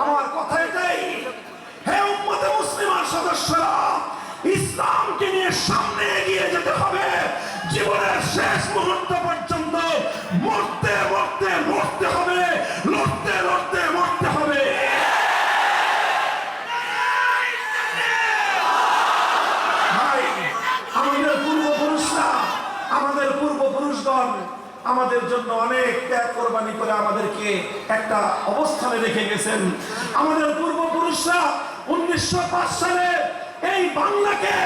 আমার কথা এটাই হে উম্মতে মুসলিমার সদস্যরা, ইসলামকে নিয়ে সামনে এগিয়ে যেতে হবে। জীবনের শেষ মুহূর্ত পর্যন্ত মরতে মরতে মরতে হবে, লড়তে লড়তে, মরতে হবে। আমাদের পূর্বপুরুষরা, আমাদের পূর্বপুরুষগণ আমাদের জন্য অনেক ত্যাগ কোরবানি করে আমাদেরকে একটা অবস্থানে রেখে গেছেন। আমাদের পূর্বপুরুষরা উনিশশো পাঁচ সালে এই বাংলাকে,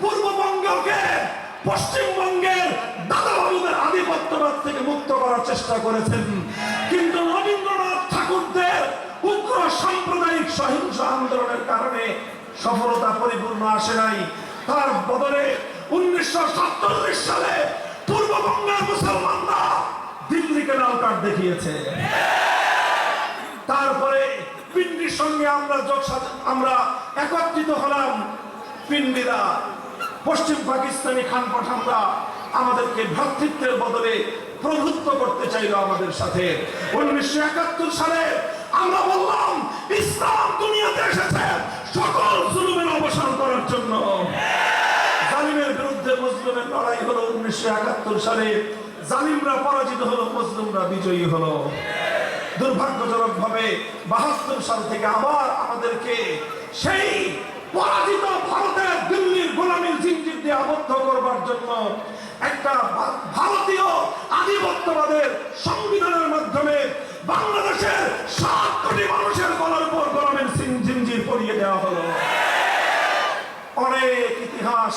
পূর্ববঙ্গকে, পশ্চিমবঙ্গের দাদাবাবুদের আধিপত্যবাদ থেকে মুক্ত করার চেষ্টা করেছেন। কিন্তু রবীন্দ্রনাথ ঠাকুরদের উগ্র সাম্প্রদায়িক সহিংস আন্দোলনের কারণে সফলতা পরিপূর্ণ আসে নাই। তার বদলে উনিশশো সাতচল্লিশ সালে পূর্ববঙ্গের মুসলমানরা দিল্লিকে লাল কার্ড দেখিয়েছে। তারপরে পিন্ডির সঙ্গে আমরা আমরা একত্রিত হলাম। পিন্ডিরা পশ্চিম পাকিস্তানি খান পাঠানরা আমাদেরকে ভ্রাতৃত্বের বদলে প্রভুত্ব করতে চাইলো আমাদের সাথে। উনিশশো একাত্তর সালে আমরা বললাম, ইসলাম দুনিয়াতে এসেছে। সকল জুলুমের অবসান করার জন্য জালিমের বিরুদ্ধে মুসলিমের লড়াই হলো উনিশশো একাত্তর সালে জালিমরা পরাজিত হলো মুসলিমরা বিজয়ী হলো। দুর্ভাগ্যজনক ভাবে বাহাত্তর সাল থেকে আবার আমাদেরকে সেই পরাজিত ভারতের দিল্লির গোলামীর জিনজির দিয়ে আবদ্ধ করবার জন্য একটা ভারতীয় আধিপত্যবাদের সংবিধানের মাধ্যমে বাংলাদেশের সাত কোটি মানুষের গলার উপর গোলামীর জিনজির পরিয়ে দেওয়া হলো। অনেক ইতিহাস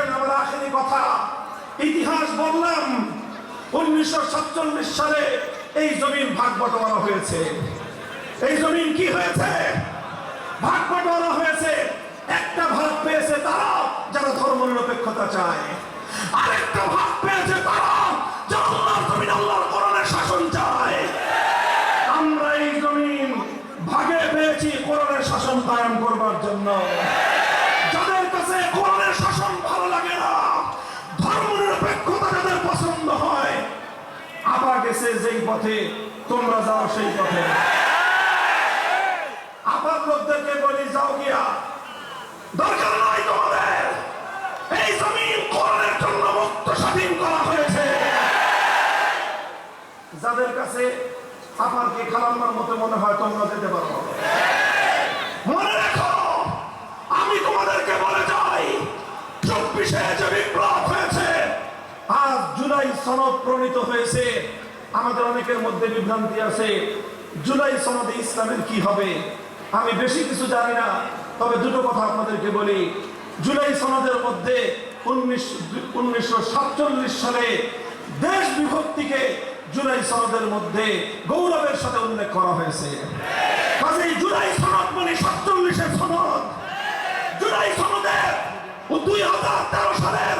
আখেরি কথা। ইতিহাস বললাম উনিশশো সাতচল্লিশ সালে এই জমিন ভাগ বটোয়ারা হয়েছে। এই জমিন কি হয়েছে? ভাগ বটোয়ারা হয়েছে। একটা ভাগ পেয়েছে তারা যারা ধর্ম নিরপেক্ষতা চায়। আরেকটা ভাগ গেছে যেই পথে, তোমরা যাও সেই পথে। আপার লোকদেরকে বলি, যাও গিয়া। দরকার নয় তোমাদের। এই জমিন কোরআনের জন্য মুক্ত স্বাধীন করা হয়েছে। যাদের কাছে আপনাকে খালাম্মার মতো মনে হয়, তোমরা যেতে পারো। মনে রাখো, আমি তোমাদেরকে বলে যাই, চব্বিশে যে বিপ্লব হয়েছে, আজ জুলাই সনদ প্রণীত হয়েছে। আমাদের অনেকের মধ্যে বিভ্রান্তি আছে। জুলাই সনদে ইসলামের কি হবে? আমি বেশি কিছু জানি না, তবে দুটো কথা আপনাদেরকে বলি। জুলাই সনদের মধ্যে উনিশশো সালে দেশ বিভক্তিকে জুলাই সনদের মধ্যে গৌরবের সাথে উল্লেখ করা হয়েছে। কাজেই জুলাই সনদ মানে সাতচল্লিশের সনদ জুলাই সনদের দুই হাজার তেরো সালের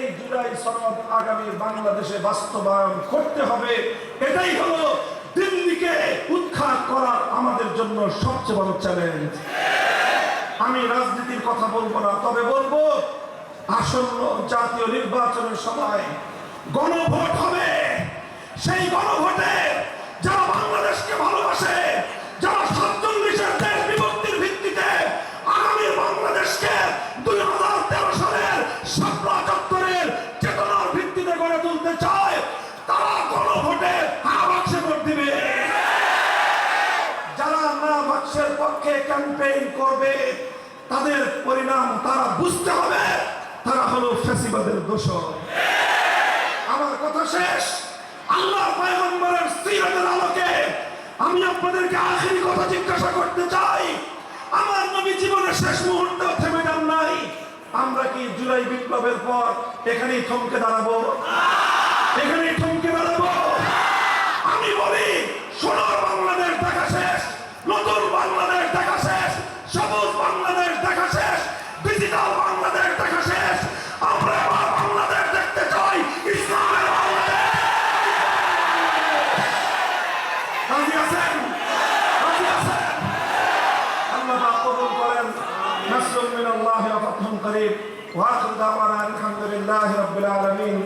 এই জুলাই সনদ আগামী বাংলাদেশে বাস্তবায়ন করতে হবে। এটাই হলো দিল্লিকে উৎখাত করার আমাদের জন্য সবচেয়ে বড় চ্যালেঞ্জ আমি রাজনীতির কথা বলব না, তবে বলব, আসন্ন জাতীয় নির্বাচনের সময় গণভোট হবে। সেই গণভোটে যারা বাংলাদেশকে ভালোবাসে বাক্সের পক্ষে ক্যাম্পেইন করবে, তাদের পরিণাম তারা বুঝতে হবে। তারা হলো ফ্যাসিবাদের দোষর। আমার কথা শেষ। আল্লাহ পয়গম্বরের সিরাতের আলোকে আমি আপনাদেরকে আখেরি কথা জিজ্ঞাসা করতে চাই। আমার নবী জীবনের শেষ মুহূর্তে থেমে যান নাই। আমরা কি জুলাই বিপ্লবের পর এখানেই থমকে দাঁড়াবো? এখানেই থমকে দাঁড়াবো? আমি বলি সোনার বাংলাদেশ দেখা শেষ নতুন বাংলাদেশ দেখা শেষ, সবুজ বাংলাদেশ দেখা শেষ ডিজিটাল বাংলাদেশ দেখা শেষ। আমরা এবার বাংলাদেশ দেখতে চাই, ইসলামের বাংলাদেশ। রাজি আছেন? রাজি আছেন? আল্লাহ কবুল করেন। নাসরুল মিনাল্লাহি ওয়া ফাতহুন করিব ওয়া আখিরু দাওয়ানা আলহামদুলিল্লাহি রাব্বিল আলামিন।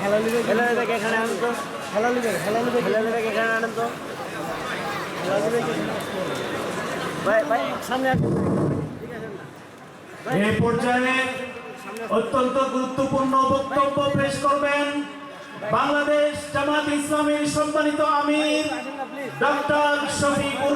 হেলালি ব্যাগ এখানে আনুন তো হেলালি ব্যাগ হেলালি ব্যাগ হেলালি দেখে এখানে আনুন তো হেলালি ব্যাগ ভাই ভাই সামনে আসুন এই পর্যায়ে অত্যন্ত গুরুত্বপূর্ণ বক্তব্য পেশ করবেন বাংলাদেশ জামাত ইসলামীর সম্মানিত আমির ডক্টর শফিকুর